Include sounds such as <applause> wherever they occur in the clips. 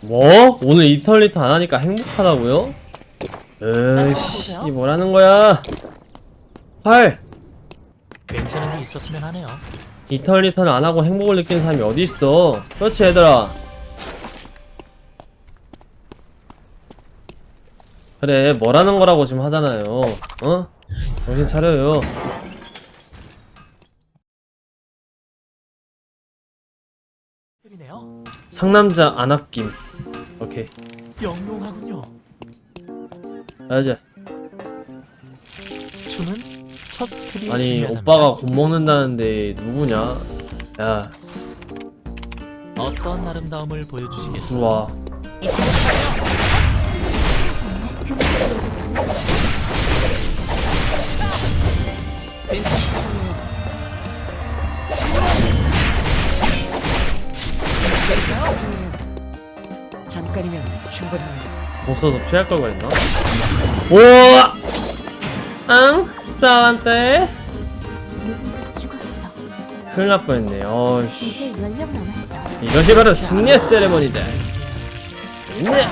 뭐? 오늘 이털리트 안 하니까 행복하다고요? 으씨 뭐라는 거야? 헐 괜찮은 게 있었으면 하네요. 이털리터를 안 하고 행복을 느끼는 사람이 어디 있어? 그렇지 얘들아. 그래 뭐라는 거라고 지금 하잖아요. 어? 정신 차려요. 상남자 안 아낌. 오케이. 영롱하군요. 알지? 춤은 첫 스텝이 아니 중요하답니다. 오빠가 곧 먹는다는데 누구냐? 야 어떤 아름다움을 보여주시겠어요? 들어와. 잠깐이면 충분합니다. 못 써서 피할 걸 그랬나? 우와! 앙! 쌀한테 죽었어. 큰일 날 뻔했네. 어이씨. 이제 10명 남았어. 이것이 바로 승리의 세레머니다. 네.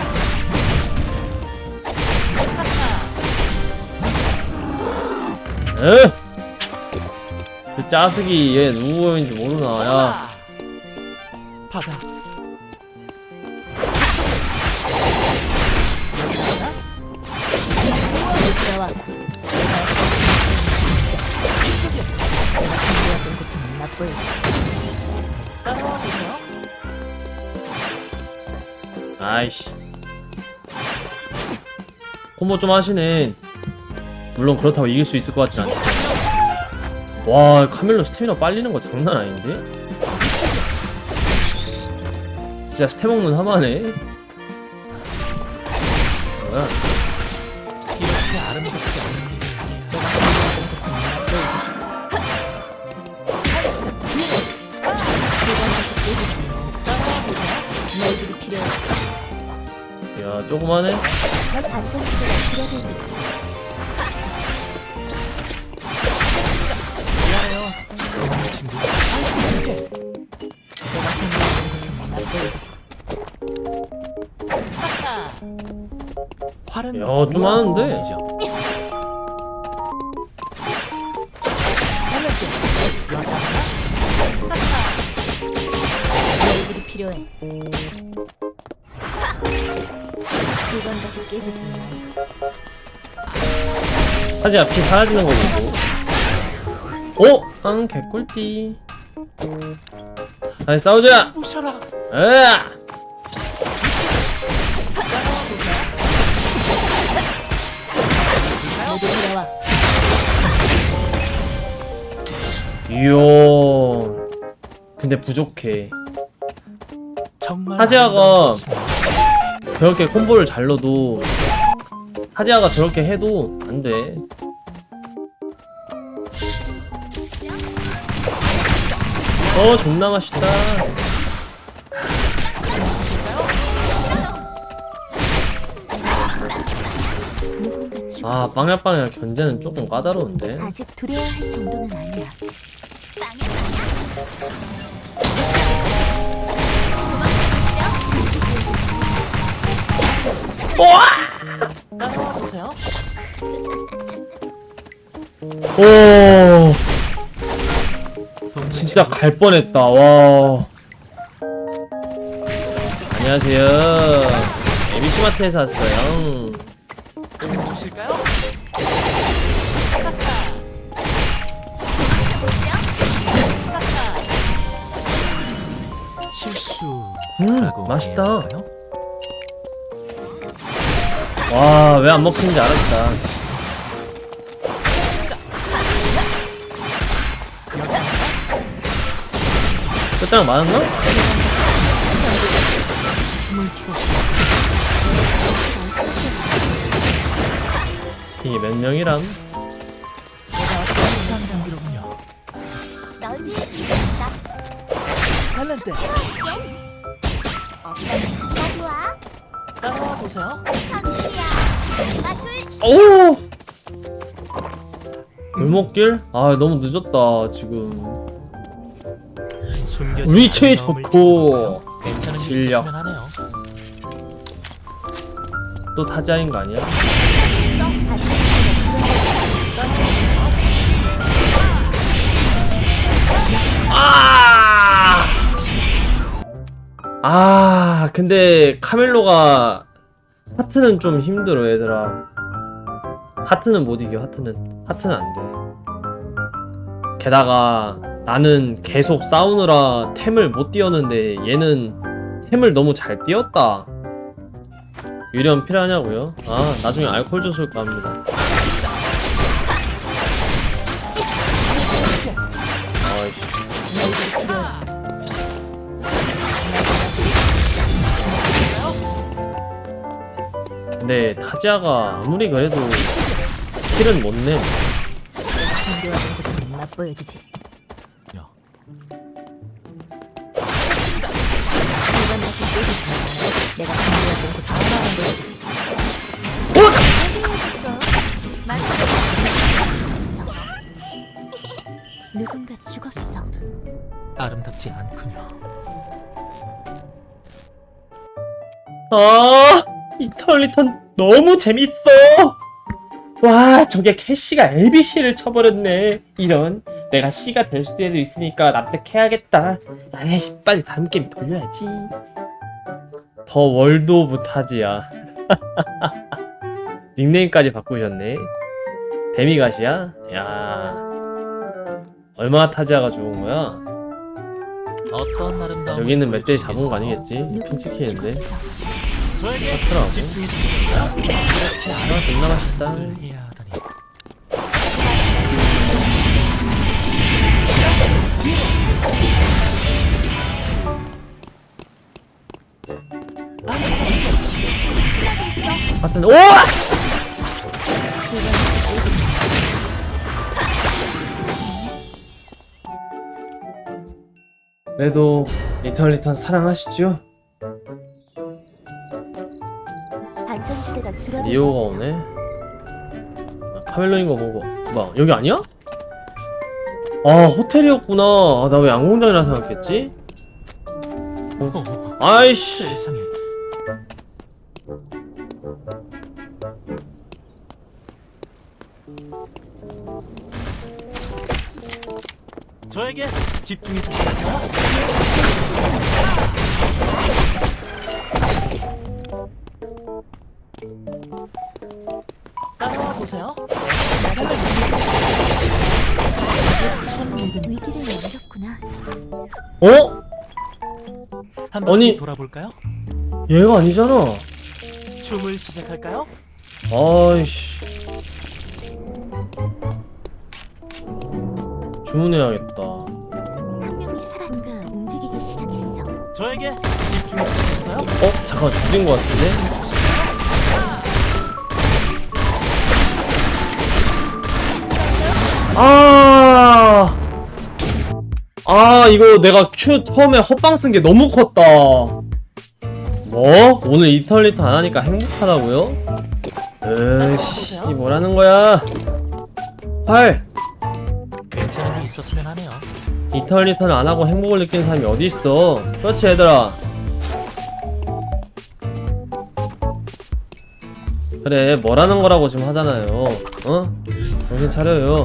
에? 그 짜식이 얘 누구인지 모르나? 야, 바다. 아이씨. 콤보 좀 하시네. 물론 그렇다고 이길 수 있을 것 같진 않지. 와, 카멜로 스태미나 빨리는 거 장난 아닌데? 진짜 스태 먹는 하마네. 뭐야? 너희들이 필요해. 야. 활은 야, 좀 하는데? 필요해. 두번 다시 깨지지. 사지야, 피 사라지는 거 보고. 어? 앙, 개꿀띠. 다시 싸우자! 부셔라. 으아! 모두 돌아와. 이요. 근데 부족해. 정말 하지아가 아름다운. 저렇게 콤보를 잘 넣어도 하지아가 저렇게 해도 안 돼. 어, 존나 맛있다. 아, 빵야빵야 견제는 조금 까다로운데. 아직 두려워할 정도는 아니야. 따라와 보세요. 오, 진짜 갈 뻔했다. 와. 안녕하세요. 에비시마트에서 왔어요. 춤 주실까요? 실수. 음, 맛있다. 와, 왜 안 먹히는지 알았다. 끝장 맞았나? 이게 몇 명이람? 널나 좋아. 따라와 보세요. 오! 골목길? 아 너무 늦었다 지금 위치 좋고 괜찮은 실력. 또 타자인 거 아니야? 아, 근데 카멜로가 하트는 좀 힘들어, 얘들아. 하트는 못 이겨, 하트는. 하트는 안 돼. 게다가 나는 계속 싸우느라 템을 못 띄웠는데 얘는 템을 너무 잘 띄웠다. 유령 필요하냐고요? 아, 나중에 알콜 주술까 합니다. 근데 타지아가 아무리 그래도 킬은 못 내. 정교한 것부터 맛보여주지. 야, 이건 다시 끄기 내가 정교한 것부터 맛보여주지. 누군가 죽었어. 아름답지 않군요. 아, 이털리턴 너무 재밌어. 와, 저게 캐시가 ABC를 쳐버렸네. 이런, 내가 C가 될 수도 있으니까 납득해야겠다. 아이씨, 빨리 다음 게임 돌려야지. 더 월드 오브 타지야. 닉네임까지 바꾸셨네. 데미가시야? 야, 얼마나 타지아가 좋은 거야? 여기는 멧돼지 잡은 거 아니겠지? 누군가 핀치키는데. 저에게 하더라고. 집중해 주시겠어요? 아, 존나 맛있다. 를 해야 하다니. 하여튼, 오! 그래도 리턴 리턴 사랑하시죠? 리오가. 오네. 아, 카멜론인 거 보고. 뭐 여기 아니야? 아 호텔이었구나. 아, 나 왜 양궁장이라 생각했지? 어, 아이씨. 세상에. 저에게 집중해 주시겠어요? 어? 한 바퀴 아니. 돌아볼까요? 얘가 아니잖아. 춤을 시작할까요? 아이씨. 주문해야겠다. 한 명이 살아. 뭔가 움직이기 시작했어. 저에게 집중해 주시겠어요? 어? 잠깐 죽인 것 같은데? 아, 아, 이거 내가 Q 처음에 헛방 쓴 게 너무 컸다. 뭐? 오늘 이털리터 안 하니까 행복하다고요? 으씨, 뭐라는 거야? 헐, 괜찮은 게 있었으면 하네요. 이털리터는 안 하고 행복을 느끼는 사람이 어디 있어? 그렇지, 얘들아. 그래, 뭐라는 거라고 지금 하잖아요. 어? 정신 차려요.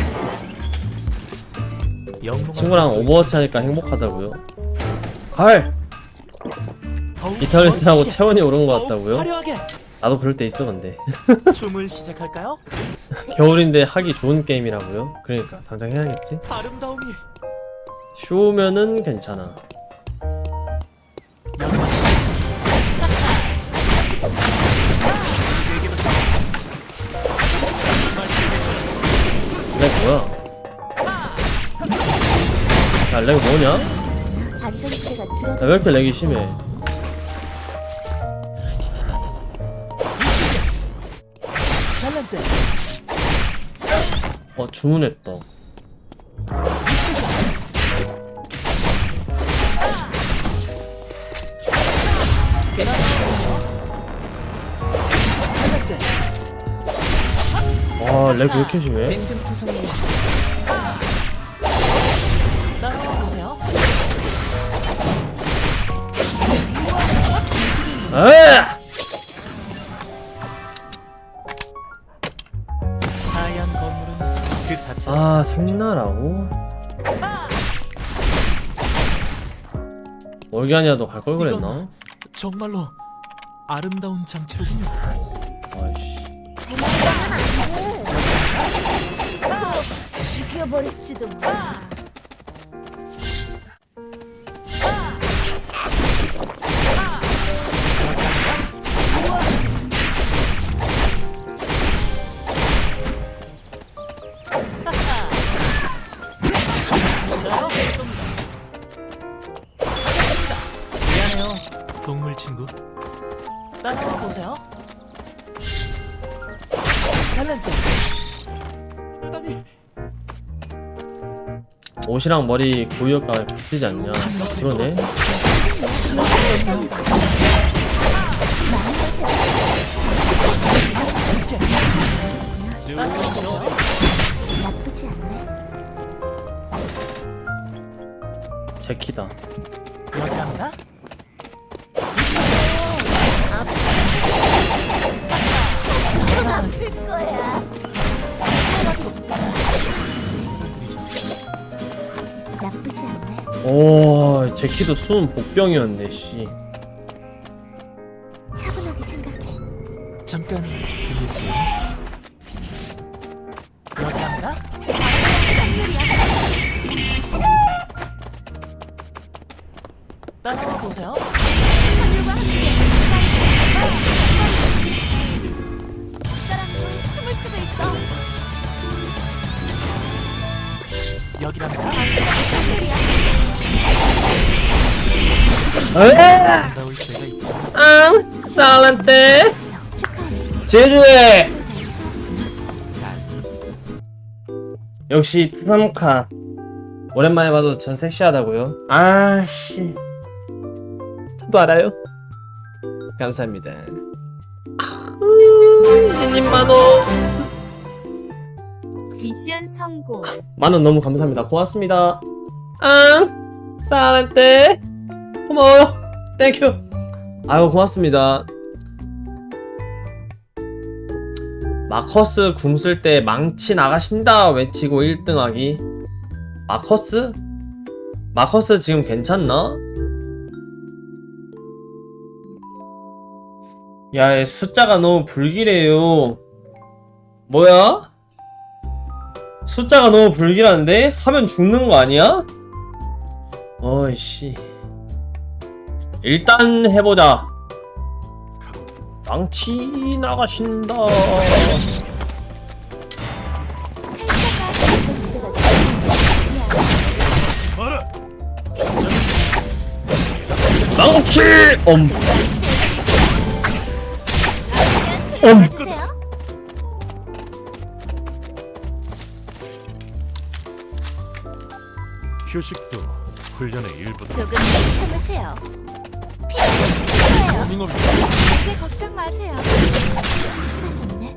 친구랑 오버워치 하니까 행복하다고요. 헐! 더욱 이탈리트하고 멋지게, 체온이 오른 것 더욱 같다고요? 화려하게 나도 그럴 때 있어, 근데. <laughs> 춤을 시작할까요? <laughs> 겨울인데 하기 좋은 게임이라고요? 그러니까, 당장 해야겠지? 아름다움이 쉬우면은 괜찮아. 렉 뭐야? 야, 렉 뭐냐? 안전지대가 야, 왜 이렇게 렉이 심해? 어, 주문했다. 와, 렉왜 이렇게 심해? 맹금투성이 어? 아, 생나라고? 올가니아도 갈 걸 그랬나? 정말로 아름다운 장치로군요. 아이씨 도망가면 안 돼. 죽여버릴지도 몰라. 따라와 보세요. 잘난다. 아니, 옷이랑 머리 고이역가 비치지 않냐 그러네. 나쁘지 않네. 제키다 여기 갑니다. 아플 거야. 나쁘지 않네. 오 제 키도 숨은 복병이었네 씨 차분하게 생각해. 잠깐 들릴게요. 여 제주에! 역시 트삼카. 오랜만에 봐도 전 섹시하다고요? 아씨. 저도 알아요. 감사합니다. 이님 만원. 미션 성공. 만원 너무 감사합니다. 고맙습니다. 앙 살란테. 고마워요 땡큐 아유 고맙습니다 마커스 궁 쓸 때 망치 나가신다 외치고 1등하기 마커스? 마커스 지금 괜찮나? 야, 얘 숫자가 너무 불길해요. 뭐야? 숫자가 너무 불길한데? 하면 죽는 거 아니야? 어이씨. 일단 해보자. 망치 나가신다. 망치! 엄. 엄. 휴식도 훈련의 일부다. 조금 참으세요. 민검 이제 걱정 마세요. 사라졌네.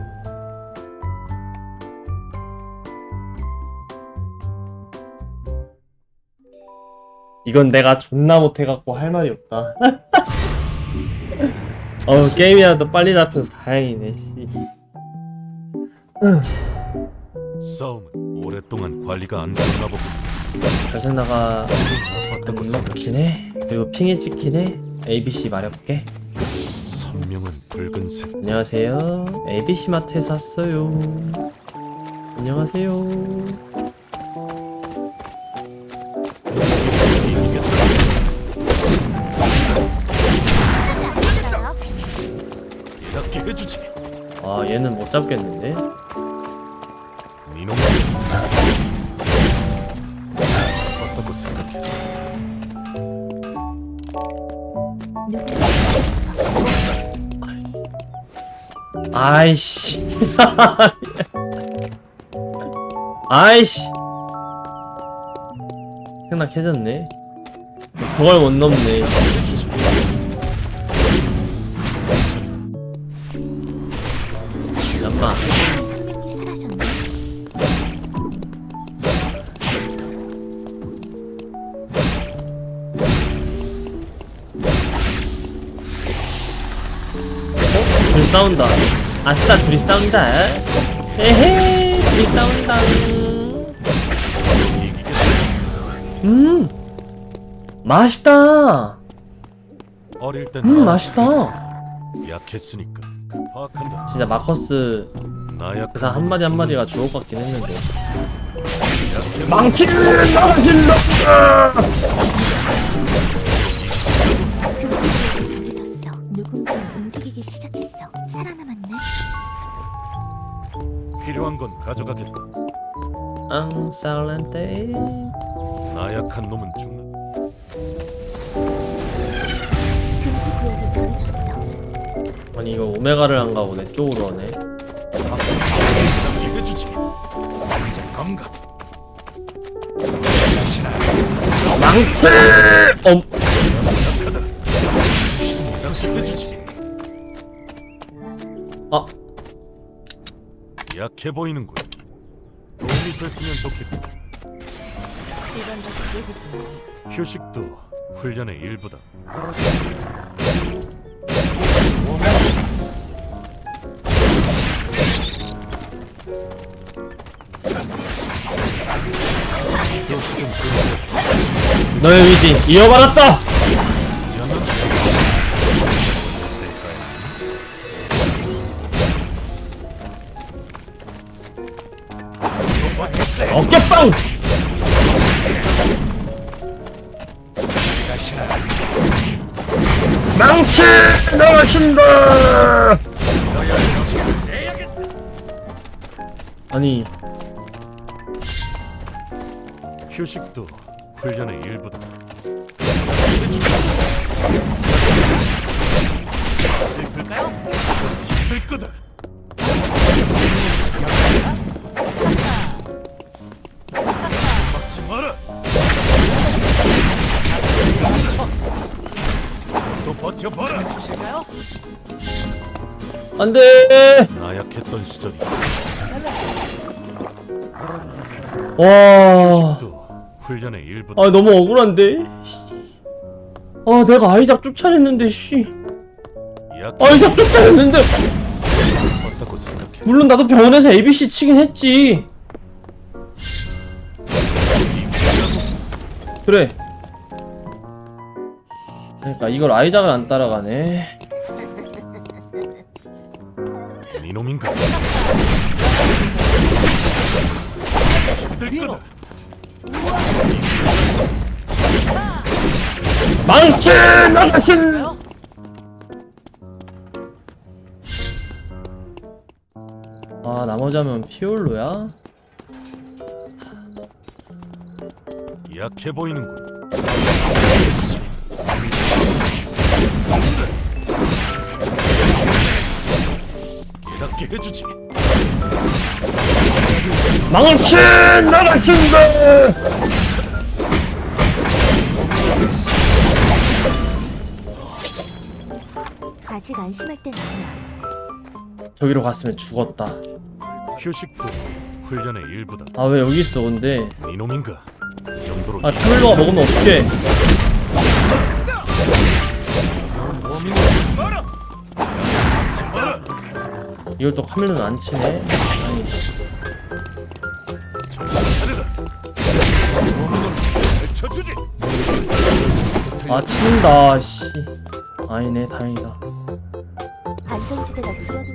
이건 내가 존나 못해갖고 할 말이 없다. 어 게임이라도 빨리 잡혀서 다행이네. 씨. 싸움은 오랫동안 관리가 안 되나 보군. 별생나가 어떤 안? 먹히네. 그리고 핑이 찍히네. ABC 말해볼게. 선명은 붉은색. 안녕하세요. ABC 마트에서 왔어요. 안녕하세요. 이렇게 해주지. 아 얘는 못 잡겠는데? 아이씨. <laughs> 아이씨. 생각해졌네. 저걸 못 넘네. 잠깐. 사라졌네. 둘이 싸운다. 아싸, 둘이 싸운다. 에헤, 둘이 싸운다. 음 맛있다 어릴 땐음 나 맛있다 약했으니까 파악한다. 진짜 마커스 나약 그사 한마디 한마디가 주옥 같긴 했는데 망치 정해졌어. 가져가겠다. 앙 살렌테 나약한 놈은 죽는다. 금지 구역이 정해졌어. 아니 이거 오메가를 한가 보네 쪽으로 하네 이겨주지. 이제 감각. 어 이겨 약해 보이는군. 도움이 됐으면 좋겠고. 휴식도 훈련의 일부다. 너의 의지 이어받았다 어깨빵 망치 나가신다 아니 휴식도 훈련의 일부다. 될까요? 될 거다. 안돼! 나약했던 시절이. 와. 또 훈련의 일부다. 아 너무 억울한데? 아 내가 아이작 쫓아냈는데 씨. 아이작 쫓아냈는데! 생각해. 물론 나도 병원에서 ABC 치긴 했지. 그래. 그러니까 이걸 아이작을 안 따라가네 이놈인가? 될 거다. 망치 나가신 아 나머지 하면 피올로야? 약해 보이는군. 깨닫게 해주지. 망치 나가신다 아직 안심할 땐 아니야. 저기로 갔으면 죽었다 휴식도 훈련의 일부다. 아 왜 여기 있어 근데 이놈인가? 이 정도로 아 카멜로가 먹으면 어떡해 이걸 또 카멜로는 안 치네. 아 친다 씨 아니네 다행이다 안정지대가 줄어든.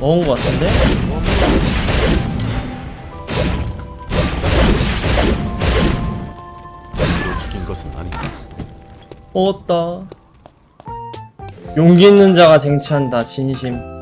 먹은 거 같은데? 죽인 것은 아니다. 먹었다 용기 있는 자가 쟁취한다 진심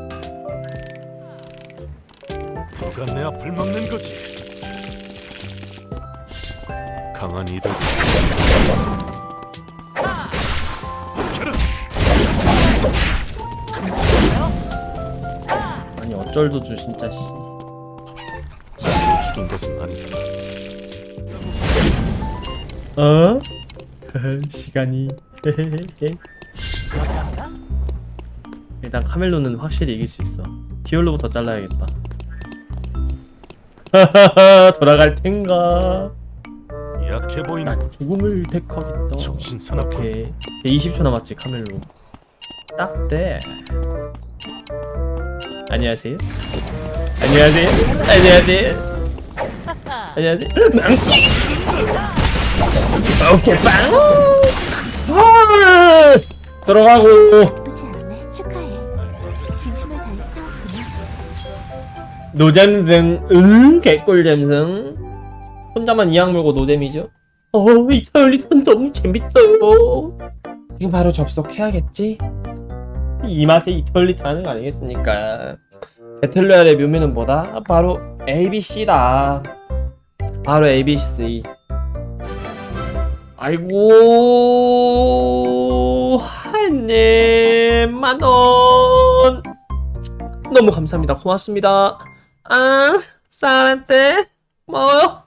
쩔도 주 진짜 씨 죽인 것은 아니다. 어? <laughs> 시간이. <laughs> 일단 카멜로는 확실히 이길 수 있어 피올로부터 잘라야겠다 <laughs> 돌아갈 텐가 약해 보이는 난 죽음을 택하겠다 정신 사납군. 오케이 20초 남았지 카멜로 딱 돼 안녕하세요. 안녕하세요. 안녕하세요. 안녕하세요. 망치! 오케이 빵! 아, 들어가고. 나쁘지 않네. 축하해. 진심을 다해 싸웠구나. 노잼승 응? 개꿀잼승 혼자만 이악 물고 노잼이죠? 어 이탈리턴 너무 재밌어요. 지금 바로 접속해야겠지? 이 맛에 이탈리턴 하는 거 아니겠습니까 배틀로얄의 묘미는 뭐다? 바로 ABC다. 바로 ABC 아이고 하님 만원. 너무 감사합니다. 고맙습니다. 아 사랑한테 고마워요 해요.